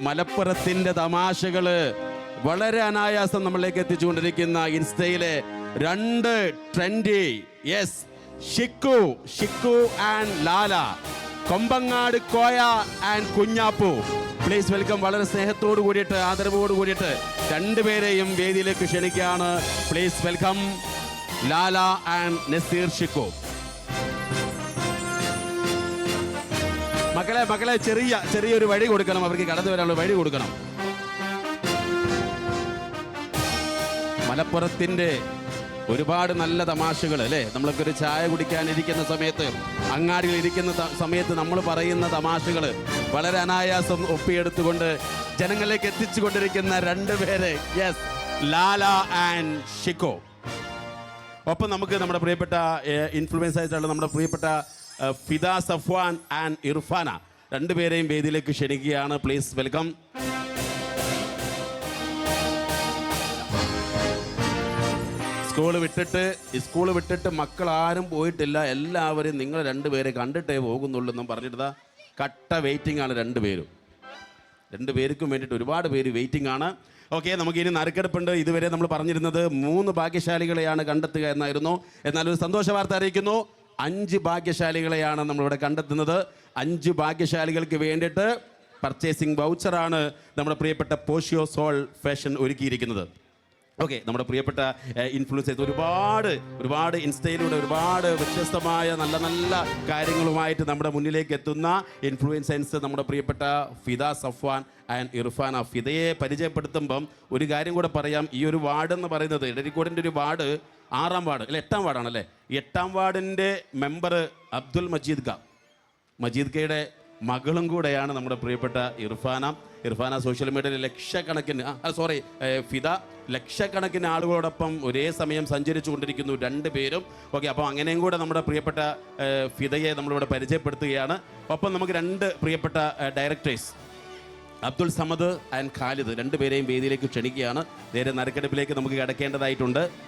മലപ്പുറത്തിന്റെ തമാശകൾ വളരെ അനായാസം നമ്മളിലേക്ക് എത്തിച്ചുകൊണ്ടിരിക്കുന്ന ഇൻസ്റ്റയിലെ രണ്ട് trendy yes Shikku Shikku and Lala. Kombangad Koya and Kunjappu. Please welcome വളരെ സ്നേഹത്തോട് കൂടിയിട്ട് ആദരവോട് കൂടിയിട്ട് രണ്ടുപേരെയും വേദിയിലേക്ക് ക്ഷണിക്കുകയാണ്. Please welcome Lala and Naseer Shikku. മക്കളെ മക്കളെ ചെറിയ ചെറിയൊരു വഴി കൊടുക്കണം. അവർക്ക് കടന്നു വരാനുള്ള വഴി കൊടുക്കണം. മലപ്പുറത്തിന്റെ ഒരുപാട് നല്ല തമാശകൾ അല്ലേ? നമ്മൾക്ക് ഒരു ചായ കുടിക്കാനിരിക്കുന്ന സമയത്ത് അങ്ങാടിയിൽ ഇരിക്കുന്ന സമയത്ത് നമ്മൾ പറയുന്ന തമാശകൾ വളരെ അനായാസം ഒപ്പിയെടുത്തുകൊണ്ട് ജനങ്ങളിലേക്ക് എത്തിച്ചു കൊണ്ടിരിക്കുന്ന പേര് യെസ് ലാല ആൻഡ് ഷിക്കോ. ഒപ്പം നമുക്ക് നമ്മുടെ പ്രിയപ്പെട്ട ഇൻഫ്ലുവൻസ് ആയിട്ടുള്ള നമ്മുടെ പ്രിയപ്പെട്ട ഫിദ സഫ്വാൻ ആൻഡ് ഇർഫാന. രണ്ടുപേരെയും വേദിയിലേക്ക് ക്ഷണിക്കുകയാണ്. പ്ലീസ് വെൽക്കം സ്കൂൾ വിട്ടിട്ട് സ്കൂൾ വിട്ടിട്ട് മക്കൾ ആരും പോയിട്ടില്ല. എല്ലാവരും നിങ്ങൾ രണ്ടുപേരെ കണ്ടിട്ടേ പോകുന്നുള്ളൂ എന്നും പറഞ്ഞിട്ട് കട്ട വെയിറ്റിംഗ് ആണ് രണ്ടുപേരും രണ്ട് പേർക്കും വേണ്ടിയിട്ട് ഒരുപാട് പേര് വെയിറ്റിംഗ് ആണ്. ഓക്കെ നമുക്ക് ഇനി നറുക്കെടുപ്പുണ്ട്. ഇതുവരെ നമ്മൾ പറഞ്ഞിരുന്നത് മൂന്ന് ഭാഗ്യശാലികളെയാണ് കണ്ടെത്തുക എന്നായിരുന്നു. എന്നാൽ ഒരു സന്തോഷ വാർത്ത അറിയിക്കുന്നു. അഞ്ച് ഭാഗ്യശാലികളെയാണ് നമ്മളിവിടെ കണ്ടെത്തുന്നത്. അഞ്ച് ഭാഗ്യശാലികൾക്ക് വേണ്ടിയിട്ട് പർച്ചേസിംഗ് വൗച്ചറാണ് നമ്മുടെ പ്രിയപ്പെട്ട പോഷിയോ സോൾ ഫാഷൻ ഒരുക്കിയിരിക്കുന്നത്. ഓക്കെ നമ്മുടെ പ്രിയപ്പെട്ട ഇൻഫ്ലുവൻസേഴ്സ് ഒരുപാട് ഒരുപാട് ഇൻസ്റ്റയിലൂടെ ഒരുപാട് വ്യത്യസ്തമായ നല്ല നല്ല കാര്യങ്ങളുമായിട്ട് നമ്മുടെ മുന്നിലേക്ക് എത്തുന്ന ഇൻഫ്ലുവൻസേഴ്സ് നമ്മുടെ പ്രിയപ്പെട്ട ഫിദ സഫ്വാൻ ആൻഡ് ഇർഫാന ഫിദയെ പരിചയപ്പെടുത്തുമ്പം ഒരു കാര്യം കൂടെ പറയാം. ഈ ഒരു വാർഡ് എന്ന് പറയുന്നത് ഇടരിക്കോടിന്റെ ഒരു വാർഡ് ആറാം വാർഡ് അല്ലെ എട്ടാം വാർഡാണല്ലേ? എട്ടാം വാർഡിന്റെ മെമ്പർ അബ്ദുൽ മജീദ് ഖാ. മജീദ് ഖയുടെ മകളും കൂടെയാണ് നമ്മുടെ പ്രിയപ്പെട്ട ഇർഫാന. ഇർഫാന സോഷ്യൽ മീഡിയയിൽ ലക്ഷക്കണക്കിന് സോറി ഫിദ. ലക്ഷക്കണക്കിന് ആളുകളോടൊപ്പം ഒരേ സമയം സഞ്ചരിച്ചു കൊണ്ടിരിക്കുന്നു രണ്ട് പേരും. ഓക്കെ അപ്പോൾ അങ്ങനെയും കൂടെ നമ്മുടെ പ്രിയപ്പെട്ട ഫിദയെ നമ്മളിവിടെ പരിചയപ്പെടുത്തുകയാണ്. ഒപ്പം നമുക്ക് രണ്ട് പ്രിയപ്പെട്ട ഡയറക്ടേഴ്സ് അബ്ദുൾ സമദ് ആൻഡ് ഖാലിദ്. രണ്ടുപേരെയും വേദിയിലേക്ക് ക്ഷണിക്കുകയാണ്. നേരെ നരക്കെടുപ്പിലേക്ക് നമുക്ക് കിടക്കേണ്ടതായിട്ടുണ്ട്.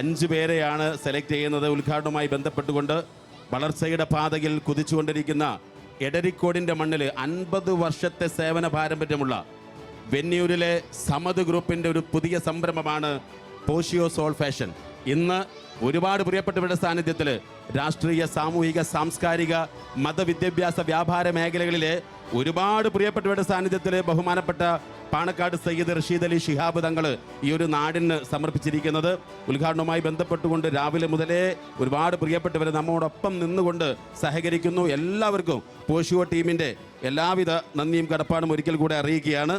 അഞ്ചു പേരെയാണ് സെലക്ട് ചെയ്യുന്നത്. ഉദ്ഘാടനവുമായി ബന്ധപ്പെട്ടുകൊണ്ട് വളർച്ചയുടെ പാതയിൽ കുതിച്ചുകൊണ്ടിരിക്കുന്ന എടരിക്കോടിന്റെ മണ്ണിൽ അൻപത് വർഷത്തെ സേവന പാരമ്പര്യമുള്ള വെന്നിയൂരിലെ സമത് ഗ്രൂപ്പിന്റെ ഒരു പുതിയ സംരംഭമാണ് പോഷിയോ സോൾ ഫാഷൻ. ഇന്ന് ഒരുപാട് പ്രിയപ്പെട്ടവരുടെ സാന്നിധ്യത്തിൽ രാഷ്ട്രീയ സാമൂഹിക സാംസ്കാരിക മതവിദ്യാഭ്യാസ വ്യാപാര മേഖലകളിലെ ഒരുപാട് പ്രിയപ്പെട്ടവരുടെ സാന്നിധ്യത്തിൽ ബഹുമാനപ്പെട്ട പാണക്കാട് സയ്യിദ് റഷീദ് അലി ഷിഹാബ് തങ്ങൾ ഈ ഒരു നാടിന് സമർപ്പിച്ചിരിക്കുന്നത്. ഉദ്ഘാടനവുമായി ബന്ധപ്പെട്ടുകൊണ്ട് രാവിലെ മുതലേ ഒരുപാട് പ്രിയപ്പെട്ടവർ നമ്മോടൊപ്പം നിന്നുകൊണ്ട് സഹകരിക്കുന്നു. എല്ലാവർക്കും പോഷുവ ടീമിന്റെ എല്ലാവിധ നന്ദിയും കടപ്പാടും ഒരിക്കൽ കൂടെ അറിയിക്കുകയാണ്.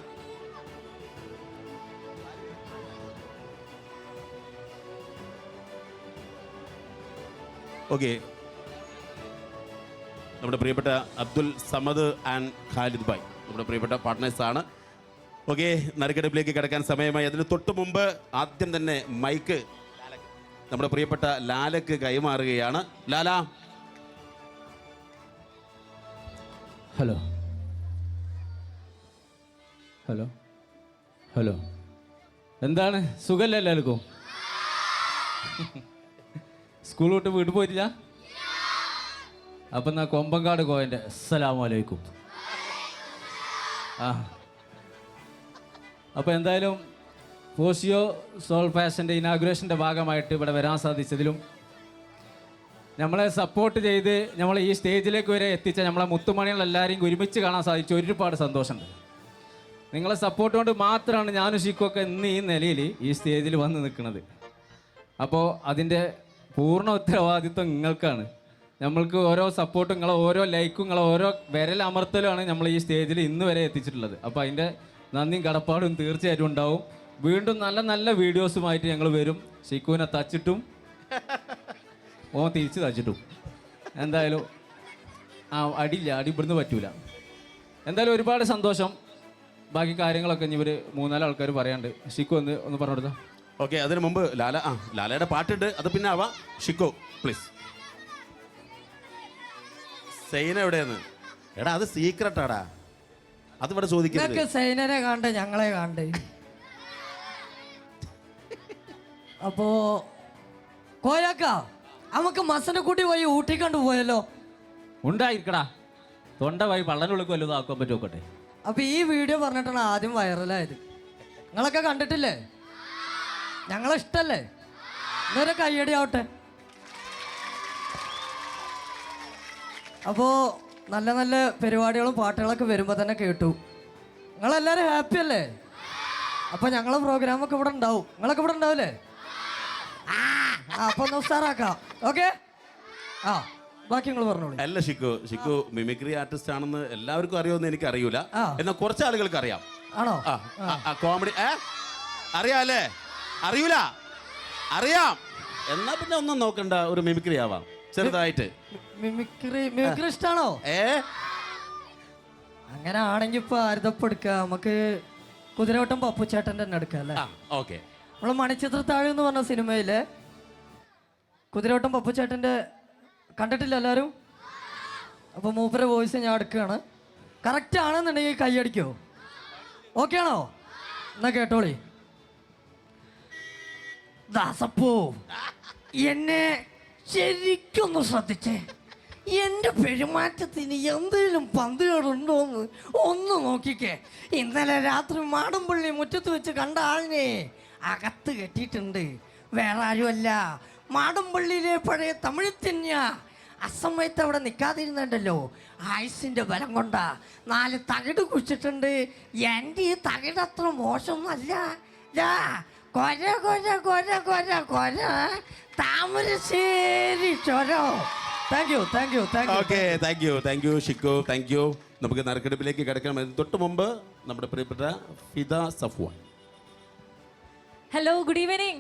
ഓക്കെ നമ്മുടെ പ്രിയപ്പെട്ട അബ്ദുൽ സമദ് ആൻഡ് ഖാലിദ് ഭായ്. നമ്മുടെ പ്രിയപ്പെട്ട പാർട്ട്നേഴ്സ് ആണ്. ഓക്കെ നറുക്കെടുപ്പിലേക്ക് കിടക്കാൻ സമയമായി. അതിന് തൊട്ട് മുമ്പ് ആദ്യം തന്നെ മൈക്ക് നമ്മുടെ പ്രിയപ്പെട്ട ലാലക്ക് കൈമാറുകയാണ്. ലാല. ഹലോ ഹലോ ഹലോ എന്താണ്? സുഖല്ലേ എല്ലാവർക്കും? സ്കൂൾ വിട്ട് വീട്ടിൽ പോയിട്ടില്ല? അപ്പം എന്നാ കൊമ്പങ്കാട് കോയന്റെ. അസ്സലാമു അലൈക്കും. ആ. അപ്പോൾ എന്തായാലും പോസിയോ സോൾ ഫാഷന്റെ ഇനാഗുറേഷന്റെ ഭാഗമായിട്ട് ഇവിടെ വരാൻ സാധിച്ചതിലും നമ്മളെ സപ്പോർട്ട് ചെയ്ത് നമ്മൾ ഈ സ്റ്റേജിലേക്ക് വരെ എത്തിച്ച നമ്മളെ മുത്തുമണികൾ എല്ലാവരെയും ഒരുമിച്ച് കാണാൻ സാധിച്ചു ഒരുപാട് സന്തോഷമുണ്ട്. നിങ്ങളെ സപ്പോർട്ട് കൊണ്ട് മാത്രമാണ് ഞാനും ഷിക്കൊക്കെ ഇന്ന് ഈ നിലയിൽ ഈ സ്റ്റേജിൽ വന്ന് നിൽക്കുന്നത്. അപ്പോൾ അതിന്റെ പൂർണ ഉത്തരവാദിത്വം നിങ്ങൾക്കാണ് നമ്മൾക്ക് ഓരോ സപ്പോർട്ടും നിങ്ങളെ ഓരോ ലൈക്കും നിങ്ങളെ ഓരോ വിരൽ അമർത്തലുമാണ് നമ്മൾ ഈ സ്റ്റേജിൽ ഇന്ന് വരെ എത്തിച്ചിട്ടുള്ളത്. അപ്പോൾ അതിന്റെ നന്ദിയും കടപ്പാടും തീർച്ചയായിട്ടും ഉണ്ടാവും. വീണ്ടും നല്ല നല്ല വീഡിയോസുമായിട്ട് ഞങ്ങൾ വരും. ഷിക്കുവിനെ തച്ചിട്ടും ഓ തിരിച്ച് തച്ചിട്ടും. എന്തായാലും ആ അടിയില്ല. അടി ഇവിടുന്ന് പറ്റൂല. എന്തായാലും ഒരുപാട് സന്തോഷം. ബാക്കി കാര്യങ്ങളൊക്കെ ഇനി ഇവർ മൂന്നാൽ ആൾക്കാർ പറയാണ്ട് ഷിക്കു ഒന്ന് ഒന്ന് പറഞ്ഞു കൊടുത്താ? ഓക്കെ അതിന് മുമ്പ് ലാല ആ ലാലയുടെ പാട്ടുണ്ട്. അത് പിന്നെ ആവാം ഷിക്കോ പ്ലീസ് സൈന എവിടെയാണ്? എടാ അത് സീക്രട്ടാടാ അത് ഇവിടെ ചോദിക്കുന്നത് നിങ്ങൾക്ക് സൈനനെ ഞങ്ങളെ കാണ്ടേ അപ്പോ കോയക്ക നമുക്ക് മസനെ കൂട്ടി പോയി ഊട്ടിക്കൊണ്ട് പോയല്ലോ. ഉണ്ടായിരിക്കടാ. തൊണ്ട വഴി പള്ളനുള്ളിൽ വല്ലതും ആക്കാൻ അപ്പൊ ഈ വീഡിയോ പറഞ്ഞിട്ടാണ് ആദ്യം വൈറലായത് നിങ്ങളൊക്കെ കണ്ടിട്ടില്ലേ? ഞങ്ങളെ ഇഷ്ടല്ലേ? ഇന്നൊരു കയ്യടി ആവട്ടെ. അപ്പോ നല്ല നല്ല പരിപാടികളും പാട്ടുകളൊക്കെ വരുമ്പോൾ തന്നെ കേട്ടു. നിങ്ങളെല്ലാവരും ഹാപ്പി അല്ലേ? അപ്പോൾ ഞങ്ങളെ പ്രോഗ്രാമൊക്കെ ഇവിടെ ഉണ്ടാവും. നിങ്ങളൊക്കെ ഇവിടെ ഉണ്ടാവില്ലേ ആ അപ്പോൾ അപ്പൊ ഒന്ന് ഉഷാറാക്കാം. ഓക്കെ ആ ബാക്കി നിങ്ങൾ പറഞ്ഞോളൂ. അല്ല ഷിക്കു ഷിക്കു മിമിക്രി ആർട്ടിസ്റ്റ് ആണെന്ന് എല്ലാവർക്കും അറിയുമെന്ന് എനിക്ക് അറിയൂല. എന്നാൽ കുറച്ച് ആളുകൾക്ക് അറിയാം. ആണോ? ആ കോമഡി ഏ? അറിയാല്ലേ അറിയൂല. അറിയാം. എന്നാ പിന്നെ ഒന്നും നോക്കണ്ട ഒരു മിമിക്രി ആവാം. ചെറുതായിട്ട്. മിമിക്രി മിമിക്രി ഇഷ്ടാണോ? ഏ? അങ്ങനെ ആണെങ്കിൽ ഇപ്പൊ ആരുതപ്പ് നമുക്ക് കുതിരവട്ടം പപ്പുച്ചേട്ടന്റെ തന്നെ എടുക്കാം അല്ലേ? ഓക്കെ. നമ്മൾ മണിച്ചിത്രത്താഴ് എന്ന് പറഞ്ഞ സിനിമയിൽ കുതിരവട്ടം പപ്പുച്ചേട്ടന്റെ കണ്ടിട്ടില്ല എല്ലാവരും? അപ്പൊ മൂപ്പര വോയിസ് ഞാൻ എടുക്കുകയാണ്. കറക്റ്റ് ആണെന്നുണ്ടെങ്കിൽ കൈ അടിക്കോ? ഓക്കെ ആണോ? എന്നാ കേട്ടോളി. ദാസപ്പൂ എന്നെ ശരിക്കൊന്ന് ശ്രദ്ധിച്ചേ. എന്റെ പെരുമാറ്റത്തിന് എന്തെങ്കിലും പന്തുകളുണ്ടോന്ന് ഒന്ന് നോക്കിക്കേ. ഇന്നലെ രാത്രി മാടമ്പള്ളി മുറ്റത്ത് വെച്ച് കണ്ട ആളിനെ അകത്ത് കെട്ടിയിട്ടുണ്ട്. വേറെ ആരുമല്ല. മാടമ്പള്ളിയിലെ പഴയ തമിഴ് തന്നെയാ അസമയത്ത് അവിടെ നിൽക്കാതിരുന്നുണ്ടല്ലോ ആയുസിന്റെ ബലം കൊണ്ടാ. നാല് തകിട് കുഴിച്ചിട്ടുണ്ട്. എന്റെ ഈ തകിട് അത്ര മോശമൊന്നുമല്ല കൊര കൊര കൊര കൊര കൊര. Thamarassery ചൊരോ. Thank you thank you thank you okay thank you thank you Shikku thank you നമുക്ക് നറുക്കെടുപ്പിലേക്ക് കിടക്കണം. തൊട്ട് മുമ്പ് നമ്മുടെ പ്രിയപ്പെട്ട Fida Safwan. Hello good evening